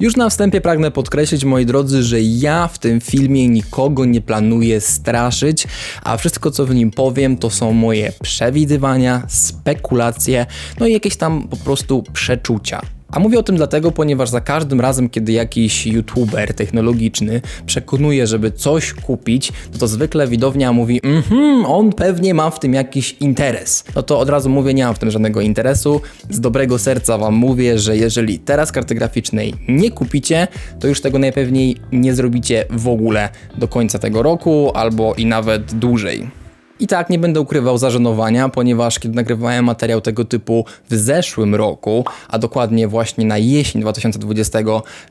Już na wstępie pragnę podkreślić, moi drodzy, że ja w tym filmie nikogo nie planuję straszyć, a wszystko co w nim powiem to są moje przewidywania, spekulacje, no i jakieś tam po prostu przeczucia. A mówię o tym dlatego, ponieważ za każdym razem, kiedy jakiś youtuber technologiczny przekonuje, żeby coś kupić, no to zwykle widownia mówi, mhm, on pewnie ma w tym jakiś interes. No to od razu mówię, nie mam w tym żadnego interesu. Z dobrego serca wam mówię, że jeżeli teraz karty graficznej nie kupicie, to już tego najpewniej nie zrobicie w ogóle do końca tego roku albo i nawet dłużej. I tak nie będę ukrywał zażenowania, ponieważ kiedy nagrywałem materiał tego typu w zeszłym roku, a dokładnie właśnie na jesień 2020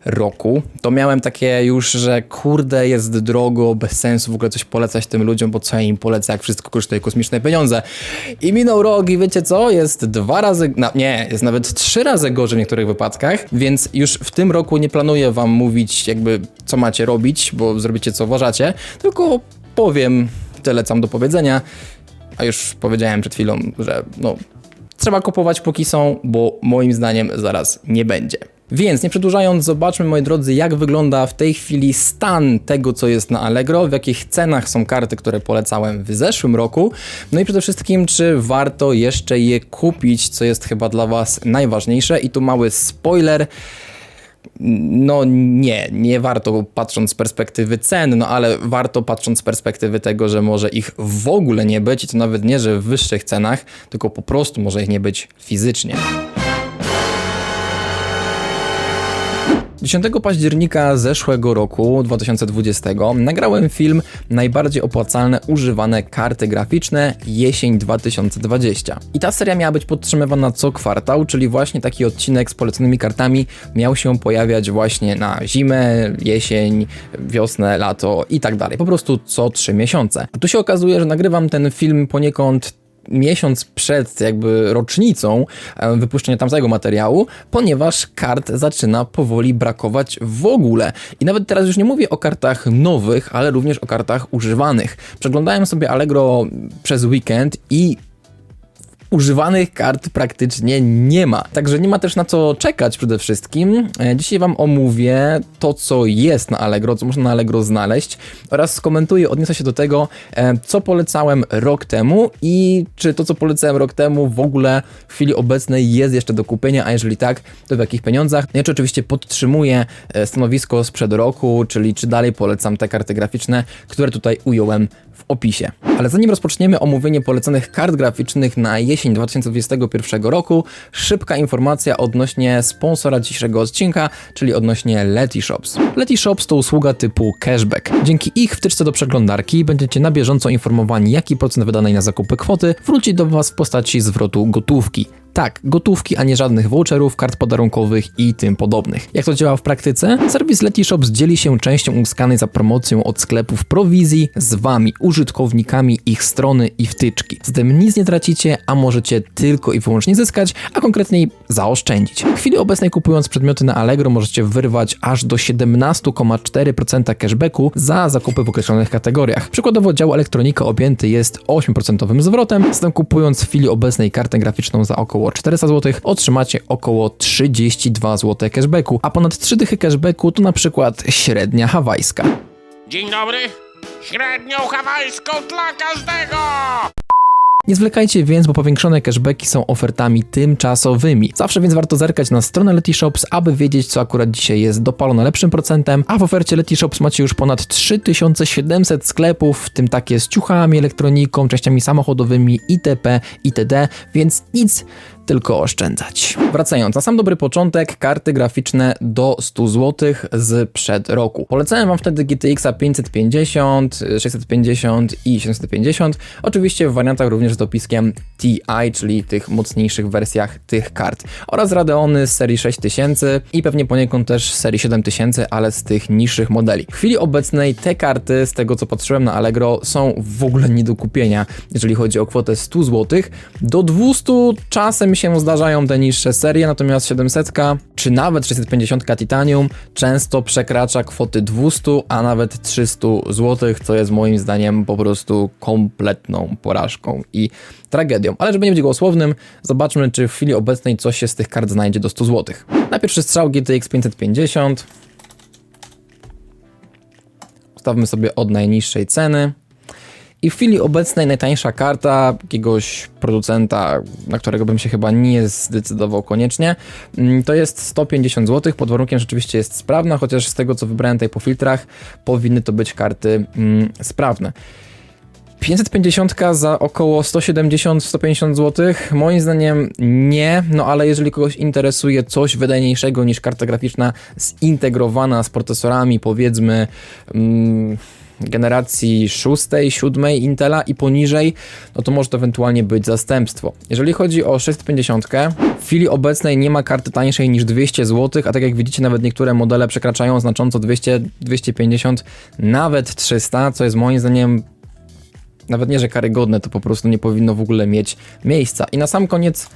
roku, to miałem takie już, że kurde jest drogo, bez sensu w ogóle coś polecać tym ludziom, bo co ja im polecę, jak wszystko kosztuje kosmiczne pieniądze. I minął rok i wiecie co? Jest dwa razy, nie, jest nawet trzy razy gorzej w niektórych wypadkach, więc już w tym roku nie planuję wam mówić jakby co macie robić, bo zrobicie co uważacie, tylko powiem tyle co mam do powiedzenia, a już powiedziałem przed chwilą, że no, trzeba kupować póki są, bo moim zdaniem zaraz nie będzie. Więc nie przedłużając, zobaczmy moi drodzy, jak wygląda w tej chwili stan tego, co jest na Allegro, w jakich cenach są karty, które polecałem w zeszłym roku, no i przede wszystkim, czy warto jeszcze je kupić, co jest chyba dla Was najważniejsze. I tu mały spoiler. No nie, nie warto patrząc z perspektywy cen, no ale warto patrząc z perspektywy tego, że może ich w ogóle nie być i to nawet nie, że w wyższych cenach, tylko po prostu może ich nie być fizycznie. 10 października zeszłego roku, 2020, nagrałem film Najbardziej opłacalne używane karty graficzne jesień 2020. I ta seria miała być podtrzymywana co kwartał, czyli właśnie taki odcinek z poleconymi kartami miał się pojawiać właśnie na zimę, jesień, wiosnę, lato i tak dalej. Po prostu co 3 miesiące. A tu się okazuje, że nagrywam ten film poniekąd miesiąc przed jakby rocznicą e, wypuszczenia tamtego materiału, ponieważ kart zaczyna powoli brakować w ogóle. I nawet teraz już nie mówię o kartach nowych, ale również o kartach używanych. Przeglądałem sobie Allegro przez weekend i używanych kart praktycznie nie ma. Także nie ma też na co czekać przede wszystkim. E, dzisiaj Wam omówię to, co jest na Allegro, co można na Allegro znaleźć oraz skomentuję, odniosę się do tego, e, co polecałem rok temu i czy to, co polecałem rok temu w ogóle w chwili obecnej jest jeszcze do kupienia, a jeżeli tak, to w jakich pieniądzach. Ja oczywiście podtrzymuję e, stanowisko sprzed roku, czyli czy dalej polecam te karty graficzne, które tutaj ująłem opisie. Ale zanim rozpoczniemy omówienie poleconych kart graficznych na jesień 2021 roku, szybka informacja odnośnie sponsora dzisiejszego odcinka, czyli odnośnie Letyshops. Letyshops to usługa typu cashback. Dzięki ich wtyczce do przeglądarki będziecie na bieżąco informowani, jaki procent wydanej na zakupy kwoty wróci do Was w postaci zwrotu gotówki. Tak, gotówki, a nie żadnych voucherów, kart podarunkowych i tym podobnych. Jak to działa w praktyce? Serwis Letyshops dzieli się częścią uzyskanej za promocją od sklepów prowizji z Wami, użytkownikami ich strony i wtyczki. Zatem nic nie tracicie, a możecie tylko i wyłącznie zyskać, a konkretniej zaoszczędzić. W chwili obecnej kupując przedmioty na Allegro możecie wyrwać aż do 17,4% cashbacku za zakupy w określonych kategoriach. Przykładowo dział elektronika objęty jest 8% zwrotem, zatem kupując w chwili obecnej kartę graficzną za około 400 zł otrzymacie około 32 zł cashbacku, a ponad 3 dychy cashbacku to na przykład średnia hawajska. Dzień dobry. Średnią hawajską dla każdego! Nie zwlekajcie więc, bo powiększone cashbacki są ofertami tymczasowymi. Zawsze więc warto zerkać na stronę Letyshops, aby wiedzieć, co akurat dzisiaj jest dopalone lepszym procentem, a w ofercie Letyshops macie już ponad 3700 sklepów, w tym takie z ciuchami, elektroniką, częściami samochodowymi, itp., itd., więc nic tylko oszczędzać. Wracając, na sam dobry początek, karty graficzne do 100 zł z przed roku. Polecałem Wam wtedy GTX 550, 650 i 750, oczywiście w wariantach również z dopiskiem TI, czyli tych mocniejszych wersjach tych kart, oraz Radeony z serii 6000 i pewnie poniekąd też z serii 7000, ale z tych niższych modeli. W chwili obecnej te karty, z tego co patrzyłem na Allegro, są w ogóle nie do kupienia, jeżeli chodzi o kwotę 100 zł. Do 200 czasem się zdarzają te niższe serie, natomiast 700 czy nawet 650 Titanium często przekracza kwoty 200, a nawet 300 zł, co jest moim zdaniem po prostu kompletną porażką i tragedią. Ale żeby nie być głosłownym, zobaczmy, czy w chwili obecnej coś się z tych kart znajdzie do 100 zł. Na pierwszy strzał GTX 550. Ustawmy sobie od najniższej ceny. I w chwili obecnej najtańsza karta jakiegoś producenta, na którego bym się chyba nie zdecydował koniecznie, mm, to jest 150 zł, pod warunkiem że rzeczywiście jest sprawna, chociaż z tego co wybrałem tutaj po filtrach, powinny to być karty mm, sprawne. 550 za około 170-150 zł? Moim zdaniem nie, no ale jeżeli kogoś interesuje coś wydajniejszego niż karta graficzna zintegrowana z procesorami, powiedzmy. Mm, generacji 6, 7 Intela i poniżej, no to może to ewentualnie być zastępstwo. Jeżeli chodzi o 650, w chwili obecnej nie ma karty tańszej niż 200 zł, a tak jak widzicie nawet niektóre modele przekraczają znacząco 200, 250, nawet 300, co jest moim zdaniem nawet nie, że karygodne, to po prostu nie powinno w ogóle mieć miejsca. I na sam koniec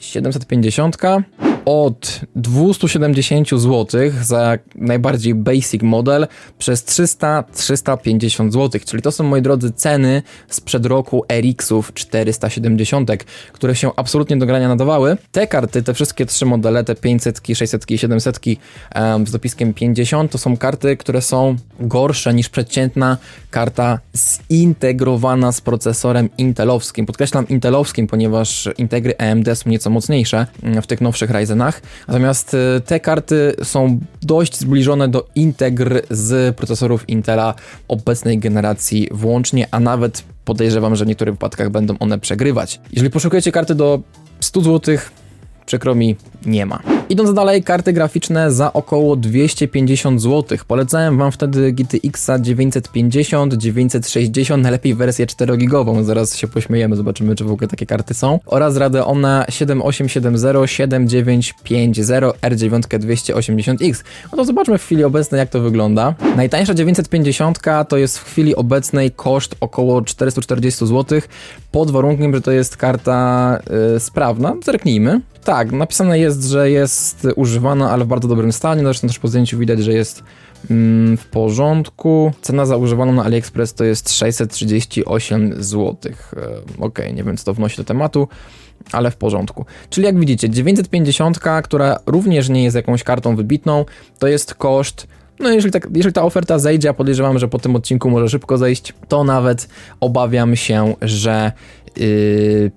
750 od 270 zł za najbardziej basic model przez 300-350 zł, czyli to są moi drodzy ceny sprzed roku RX-ów 470, które się absolutnie do grania nadawały. Te karty, te wszystkie trzy modele, te 500, 600 i 700 um, z dopiskiem 50, to są karty, które są gorsze niż przeciętna karta zintegrowana z procesorem intelowskim. Podkreślam intelowskim, ponieważ integry AMD są nieco mocniejsze mm, w tych nowszych Ryzenach. Natomiast y, te karty są dość zbliżone do integr z procesorów Intela obecnej generacji włącznie, a nawet podejrzewam, że w niektórych wypadkach będą one przegrywać. Jeżeli poszukujecie karty do 100 zł, przykro mi, nie ma. Idąc dalej, karty graficzne za około 250 zł. Polecałem Wam wtedy GTX 950, 960, najlepiej wersję 4-gigową. Zaraz się pośmiejemy, zobaczymy, czy w ogóle takie karty są. Oraz Radeona 7870, 7950, R9 280X. No to zobaczmy w chwili obecnej, jak to wygląda. Najtańsza 950 to jest w chwili obecnej koszt około 440 zł, pod warunkiem, że to jest karta yy, sprawna. Zerknijmy. Tak, napisane jest, że jest używana, ale w bardzo dobrym stanie. No zresztą też po zdjęciu widać, że jest mm, w porządku. Cena za używaną na AliExpress to jest 638 zł. Ok, nie wiem co to wnosi do tematu ale w porządku. Czyli jak widzicie, 950, która również nie jest jakąś kartą wybitną, to jest koszt no jeżeli, tak, jeżeli ta oferta zejdzie, a podejrzewam, że po tym odcinku może szybko zejść, to nawet obawiam się, że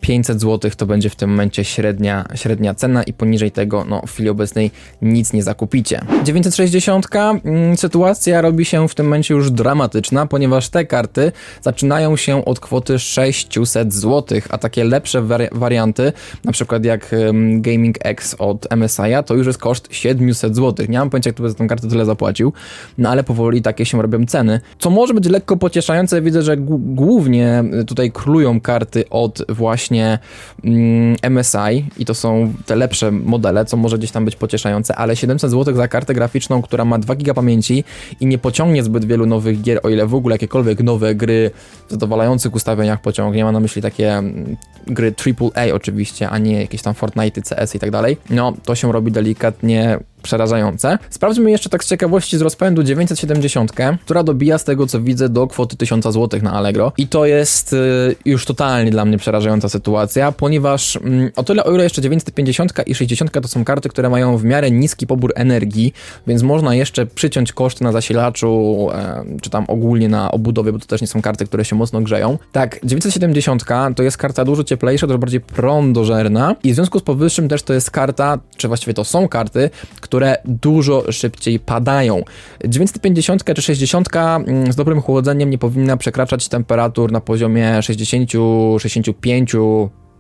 500 zł to będzie w tym momencie średnia, średnia cena i poniżej tego no, w chwili obecnej nic nie zakupicie. 960 mm, sytuacja robi się w tym momencie już dramatyczna, ponieważ te karty zaczynają się od kwoty 600 zł, a takie lepsze wari warianty, na przykład jak Gaming X od MSI, to już jest koszt 700 zł. Nie mam pojęcia, kto by za tą kartę tyle zapłacił, no ale powoli takie się robią ceny. Co może być lekko pocieszające, widzę, że głównie tutaj królują karty od właśnie mm, MSI i to są te lepsze modele, co może gdzieś tam być pocieszające, ale 700 zł za kartę graficzną, która ma 2 GB pamięci i nie pociągnie zbyt wielu nowych gier, o ile w ogóle jakiekolwiek nowe gry w zadowalających ustawieniach pociągnie, mam na myśli takie mm, gry AAA oczywiście, a nie jakieś tam Fortnite, CS i tak dalej, no to się robi delikatnie przerażające. Sprawdźmy jeszcze tak z ciekawości z rozpędu 970, która dobija z tego co widzę do kwoty 1000 zł na Allegro i to jest y, już totalnie dla mnie przerażająca sytuacja, ponieważ y, o tyle o ile jeszcze 950 i 60 to są karty, które mają w miarę niski pobór energii, więc można jeszcze przyciąć koszty na zasilaczu, y, czy tam ogólnie na obudowie, bo to też nie są karty, które się mocno grzeją. Tak, 970 to jest karta dużo cieplejsza, dużo bardziej prądożerna i w związku z powyższym też to jest karta, czy właściwie to są karty, które dużo szybciej padają. 950 czy 60 mm, z dobrym chłodzeniem nie powinna przekraczać temperatur na poziomie 60, 65,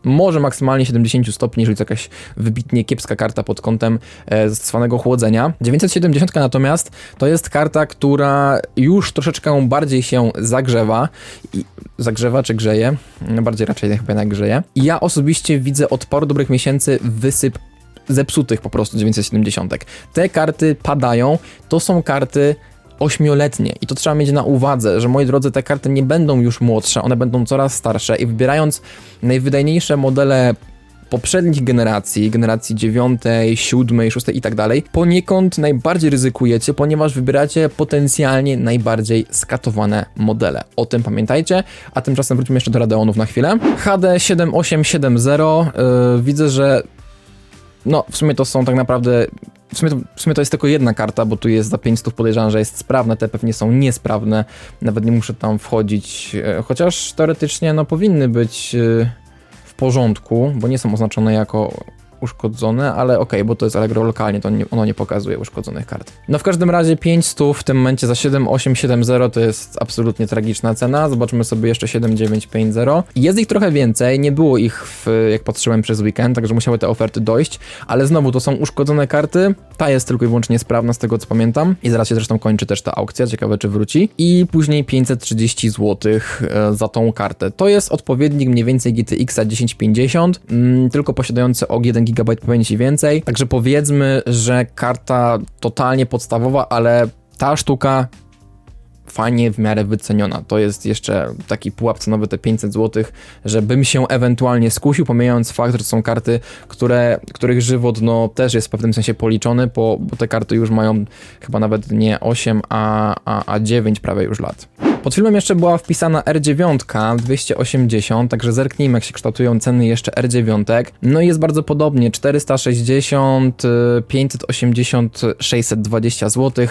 może maksymalnie 70 stopni, jeżeli to jakaś wybitnie kiepska karta pod kątem e, zastosowanego chłodzenia. 970 natomiast to jest karta, która już troszeczkę bardziej się zagrzewa. I zagrzewa czy grzeje? No bardziej raczej chyba jednak grzeje. Ja osobiście widzę od paru dobrych miesięcy wysyp zepsutych po prostu 970. Te karty padają, to są karty ośmioletnie i to trzeba mieć na uwadze, że moi drodzy, te karty nie będą już młodsze, one będą coraz starsze i wybierając najwydajniejsze modele poprzednich generacji, generacji 9, 7, 6 i tak dalej, poniekąd najbardziej ryzykujecie, ponieważ wybieracie potencjalnie najbardziej skatowane modele. O tym pamiętajcie, a tymczasem wróćmy jeszcze do Radeonów na chwilę. HD 7870, yy, widzę, że no w sumie to są tak naprawdę w sumie, to, w sumie to jest tylko jedna karta, bo tu jest za 500 podejrzewam, że jest sprawne, te pewnie są niesprawne, nawet nie muszę tam wchodzić, e, chociaż teoretycznie no powinny być e, w porządku, bo nie są oznaczone jako uszkodzone, ale okej, bo to jest Allegro lokalnie, to ono nie pokazuje uszkodzonych kart. No w każdym razie 500 w tym momencie za 7870 to jest absolutnie tragiczna cena. Zobaczmy sobie jeszcze 7950. Jest ich trochę więcej, nie było ich w, jak patrzyłem przez weekend, także musiały te oferty dojść, ale znowu to są uszkodzone karty. Ta jest tylko i wyłącznie sprawna z tego co pamiętam i zaraz się zresztą kończy też ta aukcja, ciekawe czy wróci. I później 530 zł e, za tą kartę. To jest odpowiednik mniej więcej GTX 1050, mm, tylko posiadający o 1 GB pamięci więcej. Także powiedzmy, że karta totalnie podstawowa, ale ta sztuka fajnie w miarę wyceniona. To jest jeszcze taki pułap cenowy te 500 zł, żebym się ewentualnie skusił, pomijając fakt, że to są karty, które, których żywot no, też jest w pewnym sensie policzony, bo, bo te karty już mają chyba nawet nie 8, a, a, a 9 prawie już lat. Pod filmem jeszcze była wpisana R9 280, także zerknijmy jak się kształtują ceny jeszcze R9. No i jest bardzo podobnie, 460, y, 580, 620 zł.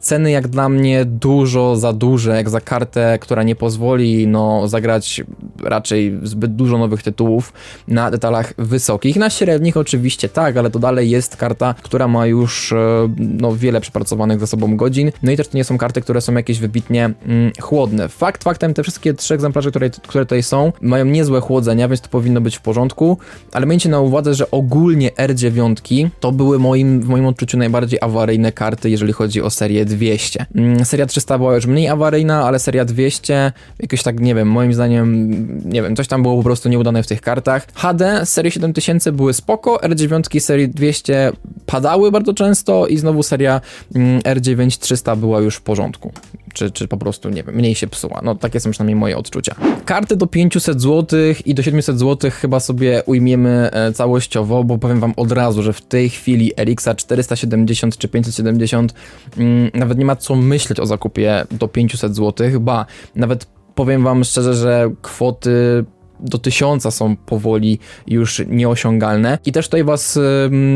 Ceny jak dla mnie dużo za duże, jak za kartę, która nie pozwoli no, zagrać raczej zbyt dużo nowych tytułów na detalach wysokich. Na średnich oczywiście tak, ale to dalej jest karta, która ma już e, no, wiele przepracowanych za sobą godzin. No i też to nie są karty, które są jakieś wybitnie mm, chłodne. Fakt faktem, te wszystkie trzy egzemplarze, które, które tutaj są, mają niezłe chłodzenia, więc to powinno być w porządku, ale miejcie na uwadze, że ogólnie R9 to były moim, w moim odczuciu najbardziej awaryjne karty, jeżeli chodzi o serię 200. Mm, Seria 300 była już mniej awaryjna, ale seria 200 jakoś tak, nie wiem, moim zdaniem, nie wiem, coś tam było po prostu nieudane w tych kartach. HD serii 7000 były spoko, R9 serii 200 padały bardzo często i znowu seria mm, R9 300 była już w porządku. Czy, czy po prostu, nie wiem, mniej się psuła. No takie są przynajmniej moje odczucia. Karty do 500 zł i do 700 zł chyba sobie ujmiemy e, całościowo, bo powiem wam od razu, że w tej chwili RX 470 czy 570 mm, nawet nie ma co myśleć o zakupie do 500 zł, ba, nawet powiem wam szczerze, że kwoty do tysiąca są powoli już nieosiągalne. I też tutaj was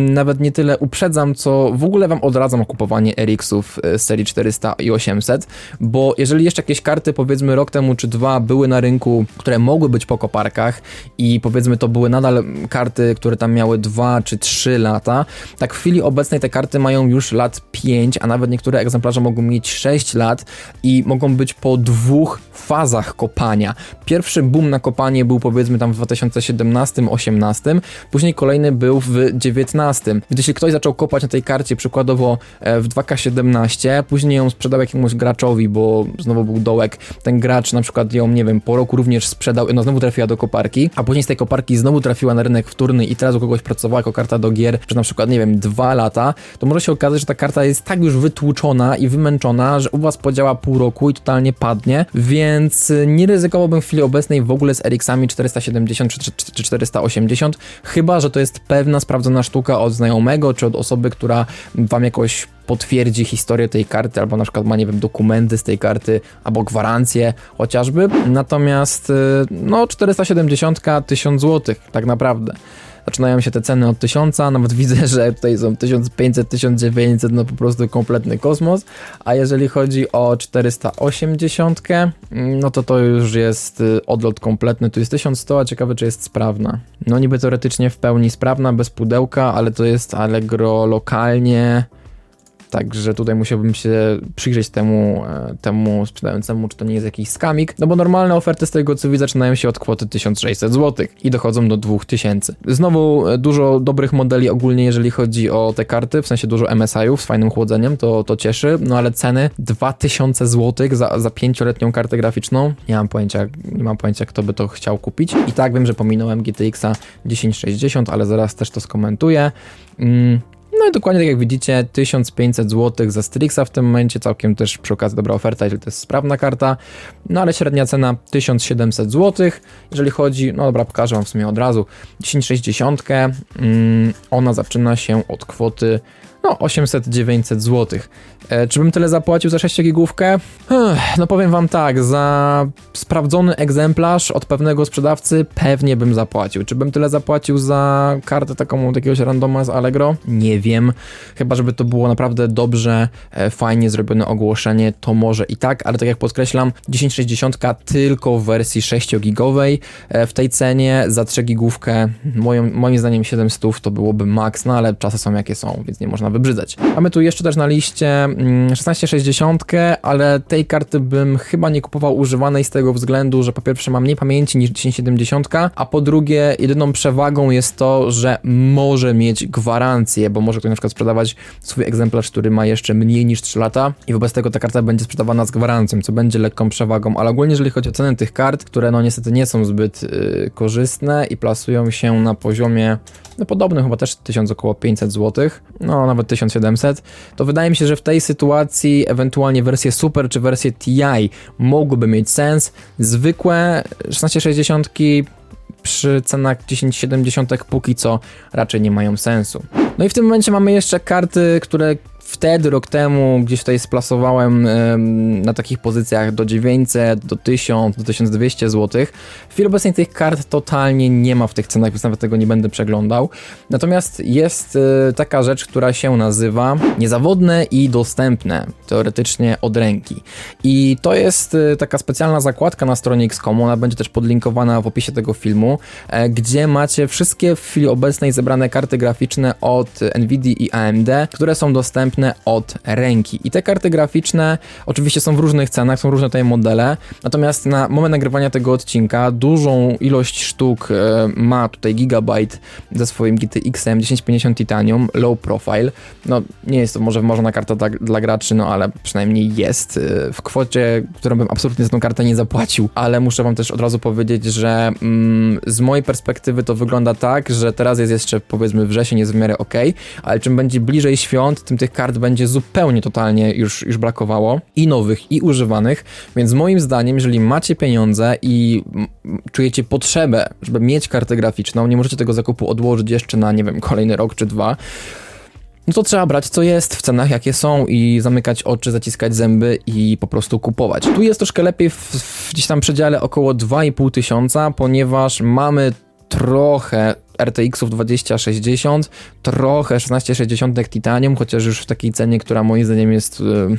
nawet nie tyle uprzedzam, co w ogóle wam odradzam kupowanie RX-ów y, serii 400 i 800, bo jeżeli jeszcze jakieś karty powiedzmy rok temu czy dwa były na rynku, które mogły być po koparkach i powiedzmy to były nadal karty, które tam miały 2 czy 3 lata, tak w chwili obecnej te karty mają już lat 5, a nawet niektóre egzemplarze mogą mieć 6 lat i mogą być po dwóch fazach kopania. Pierwszy boom na kopanie był powiedzmy tam w 2017-18, później kolejny był w 19. Więc jeśli ktoś zaczął kopać na tej karcie przykładowo e, w 2K17, później ją sprzedał jakiemuś graczowi, bo znowu był dołek, ten gracz na przykład ją, nie wiem, po roku również sprzedał, no znowu trafiła do koparki, a później z tej koparki znowu trafiła na rynek wtórny i teraz u kogoś pracowała jako karta do gier przez na przykład, nie wiem, dwa lata, to może się okazać, że ta karta jest tak już wytłuczona i wymęczona, że u was podziała pół roku i totalnie padnie, więc y, nie ryzykowałbym w chwili obecnej w ogóle z RX-ami 470 czy, czy, czy 480, chyba, że to jest pewna sprawdzona sztuka od znajomego, czy od osoby, która wam jakoś potwierdzi historię tej karty, albo na przykład ma, nie wiem, dokumenty z tej karty, albo gwarancje chociażby. Natomiast, y, no, 470, 1000 zł, tak naprawdę. Zaczynają się te ceny od 1000, nawet widzę, że tutaj są 1500, 1900, no po prostu kompletny kosmos. A jeżeli chodzi o 480, no to to już jest y, odlot kompletny. Tu jest 1100, a ciekawe, czy jest sprawna. No niby teoretycznie w pełni sprawna, bez pudełka, ale to jest Allegro lokalnie. Także tutaj musiałbym się przyjrzeć temu, e, temu sprzedającemu, czy to nie jest jakiś skamik, no bo normalne oferty z tego co widzę zaczynają się od kwoty 1600 zł i dochodzą do 2000. Znowu e, dużo dobrych modeli ogólnie, jeżeli chodzi o te karty, w sensie dużo MSI-ów z fajnym chłodzeniem, to, to cieszy, no ale ceny 2000 zł za, za 5-letnią kartę graficzną, nie mam pojęcia, nie mam pojęcia kto by to chciał kupić. I tak wiem, że pominąłem GTX 1060, ale zaraz też to skomentuję. Mm, No i dokładnie tak jak widzicie, 1500 zł za Strixa w tym momencie, całkiem też przy okazji dobra oferta, jeżeli to jest sprawna karta, no ale średnia cena 1700 zł. Jeżeli chodzi, no dobra, pokażę Wam w sumie od razu, 1060, mm, ona zaczyna się od kwoty no 800-900 zł. E, czy bym tyle zapłacił za 6 gigówkę? No powiem wam tak, za sprawdzony egzemplarz od pewnego sprzedawcy pewnie bym zapłacił. Czy bym tyle zapłacił za kartę taką od jakiegoś randoma z Allegro? Nie wiem. Chyba, żeby to było naprawdę dobrze, e, fajnie zrobione ogłoszenie, to może i tak, ale tak jak podkreślam, 1060 tylko w wersji 6-gigowej e, w tej cenie za 3 gigówkę, moim, moim zdaniem 700 to byłoby maks, no ale czasy są jakie są, więc nie można wybrzydzać. Mamy tu jeszcze też na liście mm, 1660, ale tej karty bym chyba nie kupował używanej z tego względu, że po pierwsze ma mniej pamięci niż 1070, a po drugie jedyną przewagą jest to, że może mieć gwarancję, bo może ktoś na przykład sprzedawać swój egzemplarz, który ma jeszcze mniej niż 3 lata i wobec tego ta karta będzie sprzedawana z gwarancją, co będzie lekką przewagą, ale ogólnie jeżeli chodzi o cenę tych kart, które no niestety nie są zbyt yy, korzystne i plasują się na poziomie no podobnym, chyba też 1000 około 500 zł, no nawet 1700, to wydaje mi się, że w tej sytuacji ewentualnie wersje Super czy wersje TI mogłyby mieć sens. Zwykłe 1660 przy cenach 1070 póki co raczej nie mają sensu. No i w tym momencie mamy jeszcze karty, które wtedy, rok temu, gdzieś tutaj splasowałem em, na takich pozycjach do 900, do 1000, do 1200 zł. W chwili obecnej tych kart totalnie nie ma w tych cenach, więc nawet tego nie będę przeglądał. Natomiast jest e, taka rzecz, która się nazywa niezawodne i dostępne, teoretycznie od ręki. I to jest e, taka specjalna zakładka na stronie XCOM, ona będzie też podlinkowana w opisie tego filmu, e, gdzie macie wszystkie w chwili obecnej zebrane karty graficzne od Nvidia i AMD, które są dostępne od ręki. I te karty graficzne oczywiście są w różnych cenach, są różne tutaj modele, natomiast na moment nagrywania tego odcinka dużą ilość sztuk e, ma tutaj Gigabyte ze swoim GTX-em 1050 Titanium Low Profile. No nie jest to może wymarzona karta dla, dla graczy, no ale przynajmniej jest e, w kwocie, którą bym absolutnie za tą kartę nie zapłacił, ale muszę wam też od razu powiedzieć, że mm, z mojej perspektywy to wygląda tak, że teraz jest jeszcze powiedzmy wrzesień, jest w miarę ok, ale czym będzie bliżej świąt, tym tych kart będzie zupełnie totalnie już, już brakowało i nowych, i używanych, więc moim zdaniem, jeżeli macie pieniądze i czujecie potrzebę, żeby mieć kartę graficzną, nie możecie tego zakupu odłożyć jeszcze na, nie wiem, kolejny rok czy dwa, no to trzeba brać co jest w cenach jakie są i zamykać oczy, zaciskać zęby i po prostu kupować. Tu jest troszkę lepiej w, w gdzieś tam przedziale około 2,5 tysiąca, ponieważ mamy trochę RTX-ów 2060, trochę 1660 Titanium, chociaż już w takiej cenie, która moim zdaniem jest yy,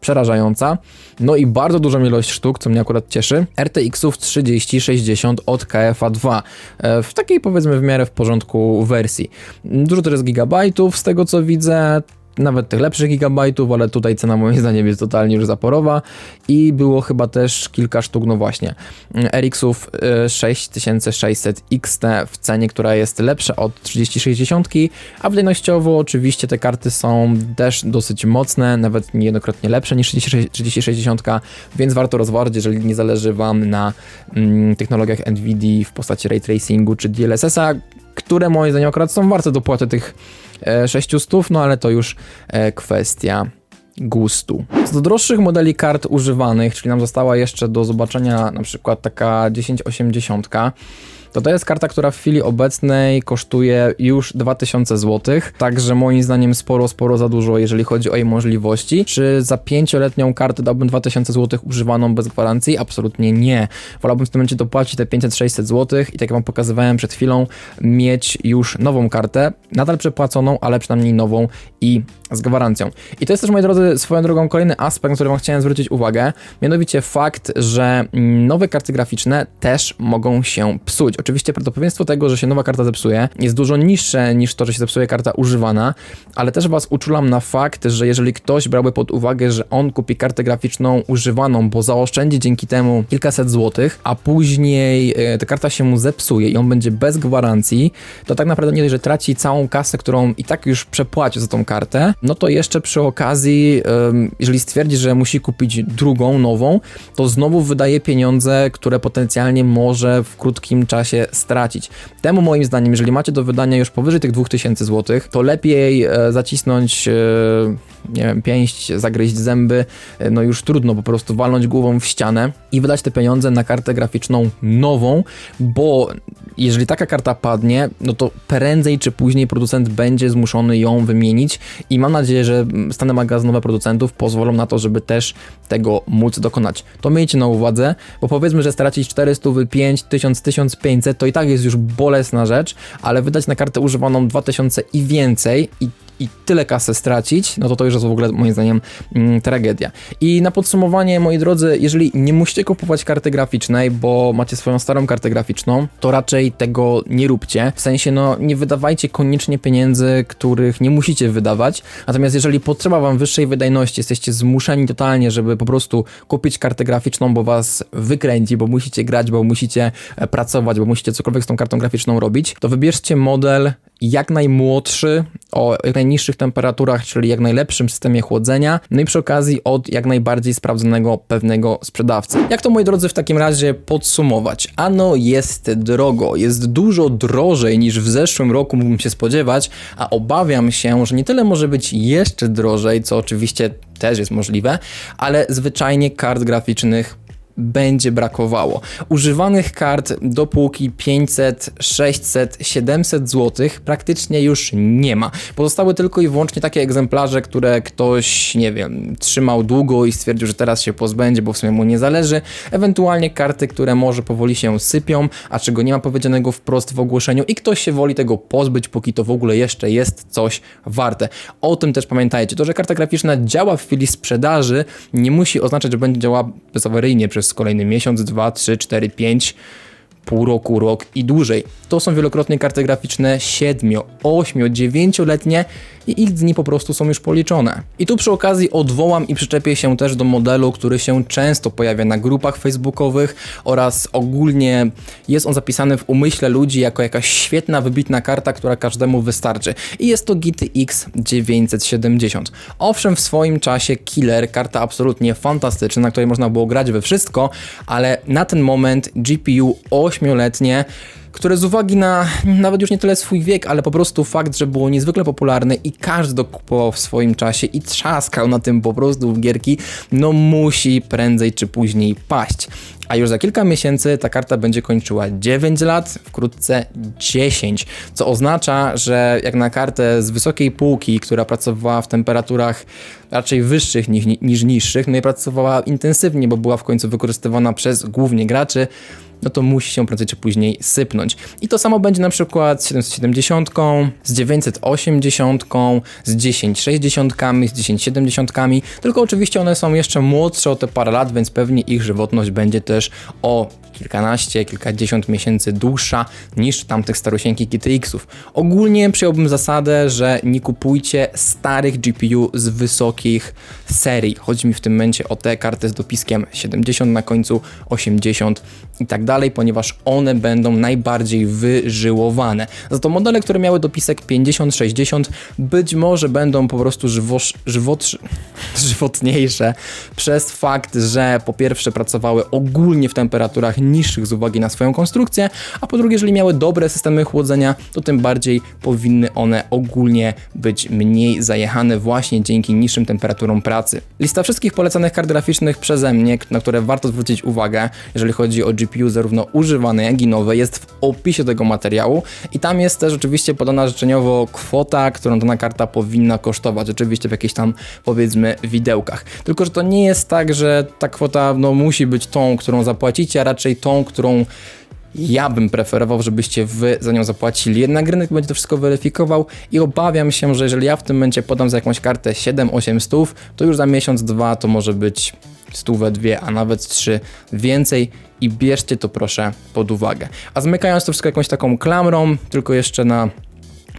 przerażająca. No i bardzo dużą ilość sztuk, co mnie akurat cieszy. RTX-ów 3060 od KFA 2 e, w takiej powiedzmy w miarę w porządku wersji. Dużo to jest gigabajtów z tego co widzę, nawet tych lepszych gigabajtów, ale tutaj cena moim zdaniem jest totalnie już zaporowa i było chyba też kilka sztuk, no właśnie, y, 6600 XT w cenie, która jest lepsza od 3060, a wydajnościowo oczywiście te karty są też dosyć mocne, nawet niejednokrotnie lepsze niż 3060, więc warto rozważyć, jeżeli nie zależy Wam na mm, technologiach NVIDIA w postaci ray tracingu czy DLSS-a, które moim zdaniem akurat są warte dopłaty tych 600, no ale to już e, kwestia gustu. Co do droższych modeli kart używanych, czyli nam została jeszcze do zobaczenia na przykład taka 1080, to to jest karta, która w chwili obecnej kosztuje już 2000 zł, także moim zdaniem sporo, sporo za dużo, jeżeli chodzi o jej możliwości. Czy za 5-letnią kartę dałbym 2000 zł używaną bez gwarancji? Absolutnie nie. Wolałbym w tym momencie dopłacić te 500-600 zł i tak jak wam pokazywałem przed chwilą, mieć już nową kartę, nadal przepłaconą, ale przynajmniej nową i z gwarancją. I to jest też, moi drodzy, swoją drogą kolejny aspekt, na który wam chciałem zwrócić uwagę, mianowicie fakt, że mm, nowe karty graficzne też mogą się psuć. Oczywiście prawdopodobieństwo tego, że się nowa karta zepsuje jest dużo niższe niż to, że się zepsuje karta używana, ale też was uczulam na fakt, że jeżeli ktoś brałby pod uwagę, że on kupi kartę graficzną używaną, bo zaoszczędzi dzięki temu kilkaset złotych, a później e, ta karta się mu zepsuje i on będzie bez gwarancji, to tak naprawdę nie dość, że traci całą kasę, którą i tak już przepłacił za tą kartę, no to jeszcze przy okazji, jeżeli stwierdzi, że musi kupić drugą, nową, to znowu wydaje pieniądze, które potencjalnie może w krótkim czasie się stracić. Temu moim zdaniem, jeżeli macie do wydania już powyżej tych 2000 zł, to lepiej e, zacisnąć, e, nie wiem, pięść, zagryźć zęby, e, no już trudno po prostu walnąć głową w ścianę i wydać te pieniądze na kartę graficzną nową, bo jeżeli taka karta padnie, no to prędzej czy później producent będzie zmuszony ją wymienić i mam nadzieję, że stany magazynowe producentów pozwolą na to, żeby też tego móc dokonać. To miejcie na uwadze, bo powiedzmy, że stracić 400, 5, 1000, 1500 to i tak jest już bolesna rzecz, ale wydać na kartę używaną 2000 i więcej i i tyle kasy stracić, no to to już jest w ogóle moim zdaniem mm, tragedia. I na podsumowanie, moi drodzy, jeżeli nie musicie kupować karty graficznej, bo macie swoją starą kartę graficzną, to raczej tego nie róbcie. W sensie, no nie wydawajcie koniecznie pieniędzy, których nie musicie wydawać. Natomiast jeżeli potrzeba wam wyższej wydajności, jesteście zmuszeni totalnie, żeby po prostu kupić kartę graficzną, bo was wykręci, bo musicie grać, bo musicie e, pracować, bo musicie cokolwiek z tą kartą graficzną robić, to wybierzcie model jak najmłodszy, o jak najniższych temperaturach, czyli jak najlepszym systemie chłodzenia, no i przy okazji od jak najbardziej sprawdzonego pewnego sprzedawcy. Jak to moi drodzy w takim razie podsumować? Ano jest drogo, jest dużo drożej niż w zeszłym roku mógłbym się spodziewać, a obawiam się, że nie tyle może być jeszcze drożej, co oczywiście też jest możliwe, ale zwyczajnie kart graficznych będzie brakowało. Używanych kart do półki 500, 600, 700 zł praktycznie już nie ma. Pozostały tylko i wyłącznie takie egzemplarze, które ktoś, nie wiem, trzymał długo i stwierdził, że teraz się pozbędzie, bo w sumie mu nie zależy. Ewentualnie karty, które może powoli się sypią, a czego nie ma powiedzianego wprost w ogłoszeniu i ktoś się woli tego pozbyć, póki to w ogóle jeszcze jest coś warte. O tym też pamiętajcie. To, że karta graficzna działa w chwili sprzedaży, nie musi oznaczać, że będzie działała bezawaryjnie przez kolejny miesiąc, dwa, trzy, cztery, pięć, pół roku, rok i dłużej. To są wielokrotnie karty graficzne 7, 8, 9-letnie i ich dni po prostu są już policzone. I tu przy okazji odwołam i przyczepię się też do modelu, który się często pojawia na grupach facebookowych oraz ogólnie jest on zapisany w umyśle ludzi jako jakaś świetna, wybitna karta, która każdemu wystarczy. I jest to GTX 970. Owszem, w swoim czasie killer, karta absolutnie fantastyczna, na której można było grać we wszystko, ale na ten moment GPU 8-letnie które z uwagi na nawet już nie tyle swój wiek, ale po prostu fakt, że było niezwykle popularne i każdy dokupował w swoim czasie i trzaskał na tym po prostu gierki, no musi prędzej czy później paść. A już za kilka miesięcy ta karta będzie kończyła 9 lat, wkrótce 10, co oznacza, że jak na kartę z wysokiej półki, która pracowała w temperaturach raczej wyższych niż, niż niższych, no i pracowała intensywnie, bo była w końcu wykorzystywana przez głównie graczy, no to musi się prędzej czy później sypnąć. I to samo będzie na przykład z 770, z 980, z 1060, z 1070, tylko oczywiście one są jeszcze młodsze o te parę lat, więc pewnie ich żywotność będzie też o kilkanaście, kilkadziesiąt miesięcy dłuższa niż tamtych starosieńkich GTX-ów. Ogólnie przyjąłbym zasadę, że nie kupujcie starych GPU z wysokich serii. Chodzi mi w tym momencie o te karty z dopiskiem 70 na końcu, 80 i tak dalej, ponieważ one będą najbardziej wyżyłowane. Za to modele, które miały dopisek 50-60 być może będą po prostu żywotniejsze przez fakt, że po pierwsze pracowały ogólnie w temperaturach niższych z uwagi na swoją konstrukcję, a po drugie, jeżeli miały dobre systemy chłodzenia, to tym bardziej powinny one ogólnie być mniej zajechane właśnie dzięki niższym temperaturom pracy. Lista wszystkich polecanych kart graficznych przeze mnie, na które warto zwrócić uwagę, jeżeli chodzi o GPU zarówno używane, jak i nowe, jest w opisie tego materiału i tam jest też oczywiście podana życzeniowo kwota, którą dana karta powinna kosztować, oczywiście w jakichś tam powiedzmy widełkach. Tylko, że to nie jest tak, że ta kwota no, musi być tą, którą zapłacicie, a raczej tą, którą ja bym preferował, żebyście wy za nią zapłacili. Jednak rynek będzie to wszystko weryfikował i obawiam się, że jeżeli ja w tym momencie podam za jakąś kartę 7-8 stów, to już za miesiąc, dwa to może być stówę, dwie, a nawet trzy więcej i bierzcie to proszę pod uwagę. A zmykając to wszystko jakąś taką klamrą, tylko jeszcze na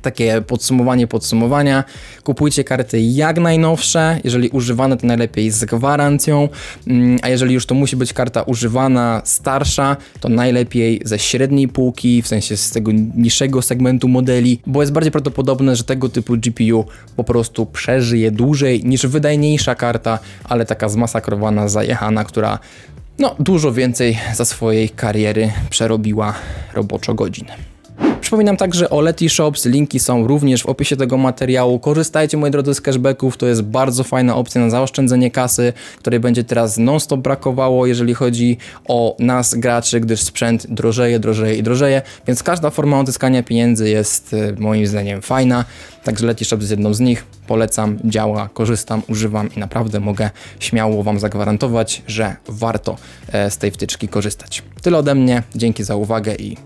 takie podsumowanie podsumowania. Kupujcie karty jak najnowsze, jeżeli używane to najlepiej z gwarancją, mm, a jeżeli już to musi być karta używana starsza, to najlepiej ze średniej półki, w sensie z tego niższego segmentu modeli, bo jest bardziej prawdopodobne, że tego typu GPU po prostu przeżyje dłużej niż wydajniejsza karta, ale taka zmasakrowana, zajechana, która no, dużo więcej za swojej kariery przerobiła roboczo godzin. Przypominam także o Leti Shops, linki są również w opisie tego materiału. Korzystajcie, moi drodzy, z cashbacków, to jest bardzo fajna opcja na zaoszczędzenie kasy, której będzie teraz non-stop brakowało, jeżeli chodzi o nas, graczy, gdyż sprzęt drożeje, drożeje i drożeje, więc każda forma odzyskania pieniędzy jest e, moim zdaniem fajna, także Leti Shops jest jedną z nich. Polecam, działa, korzystam, używam i naprawdę mogę śmiało Wam zagwarantować, że warto e, z tej wtyczki korzystać. Tyle ode mnie, dzięki za uwagę i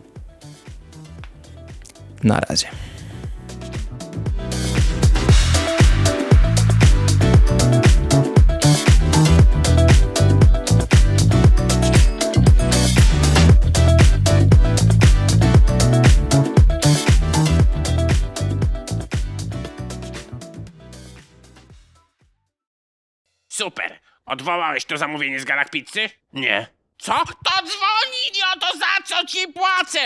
na razie. Super. Odwołałeś to zamówienie z Galak Pizzy? Nie. Co? To dzwoni, idioto, za co ci płacę?